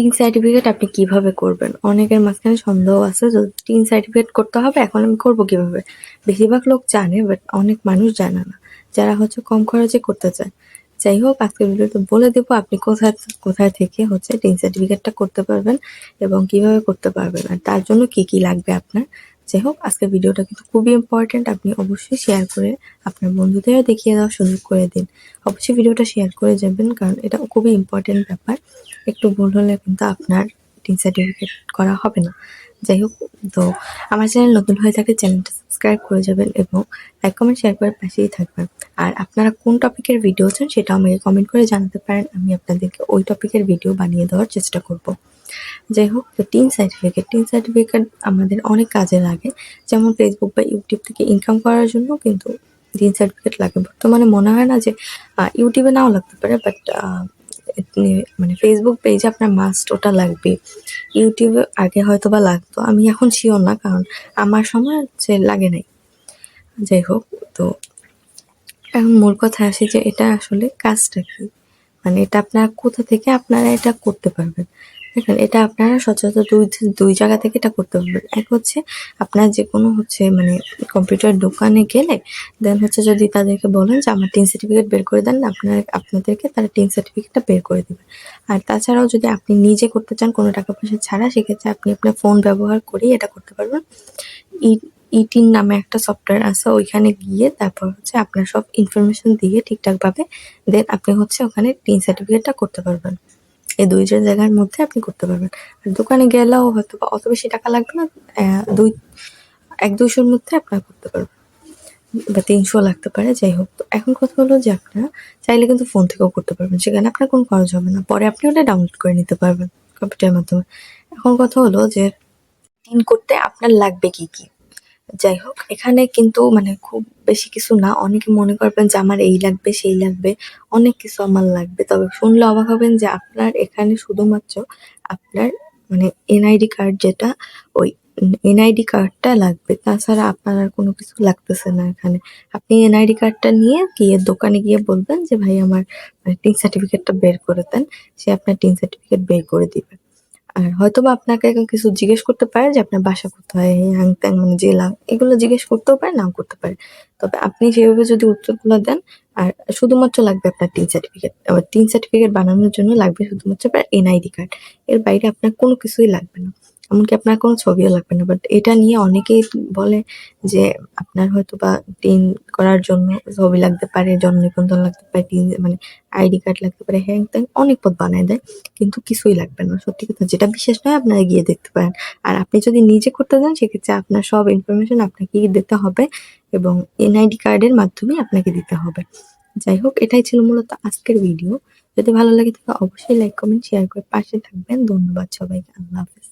Tin certificate আপনি কীভাবে করবেন? অনেকের মাঝখানে সন্দেহ আছে যে টিন সার্টিফিকেট করতে হবে, এখন আমি করব কীভাবে? বেশিরভাগ লোক জানে বাট অনেক মানুষ জানে না। যারা হচ্ছে কম খরচে করতে চায়। যাই হোক, আজকের ভিডিওতে বলে দেবো আপনি কোথায় কোথায় থেকে হচ্ছে টিন সার্টিফিকেটটা করতে পারবেন এবং কীভাবে করতে পারবেন, আর তার জন্য কি কি লাগবে আপনার? যাই হোক, আজকের ভিডিওটা কিন্তু খুবই ইম্পর্টেন্ট আপনি অবশ্যই শেয়ার করে আপনার বন্ধুদের দেখিয়ে দেওয়ার সুযোগ করে দিন। অবশ্যই ভিডিওটা শেয়ার করে যাবেন, কারণ এটা খুবই ইম্পর্টেন্ট ব্যাপার। একটু ভুল হলে কিন্তু আপনার টিন সার্টিফিকেট করা হবে না। যাই হোক তো আমার চ্যানেল নতুন হয়ে থাকে চ্যানেলটা সাবস্ক্রাইব করে যাবেন এবং লাইক কমেন্ট শেয়ার করে পাশেই থাকবেন। আর আপনারা কোন টপিকের ভিডিও চান সেটা আমাকে কমেন্ট করে জানাতে পারেন, আমি আপনাদেরকে ওই টপিকের ভিডিও বানিয়ে দেওয়ার চেষ্টা করব। যাই হোক তো টিন সার্টিফিকেট টিন সার্টিফিকেট আমাদের অনেক কাজে লাগে। যেমন ফেসবুক বা ইউটিউব থেকে ইনকাম করার জন্য কিন্তু টিন সার্টিফিকেট লাগে। বর্তমানে মনে হয় না যে ইউটিউবে নাও লাগতে পারে বাট মানে ফেসবুক পেজে আপনার মাস্ট ওটা লাগবে ইউটিউবে আগে হয়তো বা লাগতো, আমি এখন শিওর না, কারণ আমার সময় যে লাগে নাই। যাই হোক, তো এখন মূল কথা আসে যে এটা আসলে কাজটা কি? মানে এটা আপনার কোথা থেকে আপনারা এটা করতে পারবেন? দেখেন, এটা আপনারা সচরাচর দুই দুই জায়গা থেকে এটা করতে পারবেন। এক হচ্ছে আপনার যে কোনো হচ্ছে মানে কম্পিউটার দোকানে গেলে দেন হচ্ছে যদি তাদেরকে বলেন যে আমার টিন সার্টিফিকেট বের করে দেন, আপনার, আপনাদেরকে তারা টিন সার্টিফিকেটটা বের করে দেবে। আর তাছাড়াও যদি আপনি নিজে করতে চান, কোনো টাকা পয়সা ছাড়া, সেক্ষেত্রে আপনি আপনার ফোন ব্যবহার করেই এটা করতে পারবেন। ই ইটিন নামে একটা সফটওয়্যার আছে, ওইখানে গিয়ে তারপর হচ্ছে আপনার সব ইনফরমেশন দিয়ে ঠিকঠাকভাবে দেন আপনি হচ্ছে ওখানে টিন সার্টিফিকেটটা করতে পারবেন। এই দুইটা জায়গার মধ্যে আপনি করতে পারবেন। আর দোকানে গেলেও হয়তো বা অত বেশি টাকা লাগবে না দুই, এক, দুইশোর মধ্যে আপনার করতে পারবেন। বা তিনশো লাগতে পারে, যাই হোক। তো এখন কথা হলো যে আপনারা চাইলে কিন্তু ফোন থেকেও করতে পারবেন, সেখানে আপনার কোনো খরচ হবে না। পরে আপনি ওটা ডাউনলোড করে নিতে পারবেন কম্পিউটারের মাধ্যমে। এখন কথা হলো যে টিন করতে আপনার লাগবে কি কি? যাই হোক এখানে কিন্তু মানে খুব বেশি কিছু না। অনেকে মনে করবেন যে আমার এই লাগবে, সেই লাগবে। অনেক কিছু আমার লাগবে। তবে শুনলে অবাক হবেন যে আপনার এখানে শুধুমাত্র আপনার মানে এনআইডি কার্ড যেটা, ওই এনআইডি কার্ডটা লাগবে। তাছাড়া আপনার আর কোনো কিছু লাগতেছে না এখানে। আপনি এনআইডি কার্ডটা নিয়ে গিয়ে দোকানে গিয়ে বলবেন যে, ভাই, আমার মানে টিন সার্টিফিকেটটা বের করে দেন। সে আপনার টিন সার্টিফিকেট বের করে দিবে। আর হয়তো বা আপনাকে কিছু জিজ্ঞেস করতে পারে যে আপনার বাসা কোথায়, হ্যাং ত্যাং মানে জেলা এগুলো জিজ্ঞেস করতেও পারে, নাও করতে পারে। তবে আপনি সেভাবে যদি উত্তরগুলো দেন, আর শুধুমাত্র লাগবে আপনার টিন সার্টিফিকেট আবার টিন সার্টিফিকেট বানানোর জন্য লাগবে শুধুমাত্র আপনার এনআইডি কার্ড এর বাইরে আপনার কোনো কিছুই লাগবে না। এমনকি আপনার কোনো ছবিও লাগবে না বাট এটা নিয়ে অনেকেই বলে যে আপনার হয়তো বা টিন করার জন্য ছবি লাগতে পারে জন্ম নিবন্ধন লাগতে পারে মানে আইডি কার্ড লাগতে পারে, হ্যাং ত্যাং অনেক পথ বানায় দেয়, কিন্তু কিছুই লাগবে না। সত্যি কথা, যেটা বিশেষ নয়, আপনারা গিয়ে দেখতে পারেন। আর আপনি যদি নিজে করতে যান, সেক্ষেত্রে আপনার সব ইনফরমেশন আপনাকে দিতে হবে এবং এনআইডি কার্ডের মাধ্যমে আপনাকে দিতে হবে। যাই হোক, এটাই ছিল মূলত আজকের ভিডিও যদি ভালো লাগে তাহলে অবশ্যই লাইক কমেন্ট শেয়ার করে পাশে থাকবেন। ধন্যবাদ সবাইকে, আল্লাহ হাফেজ।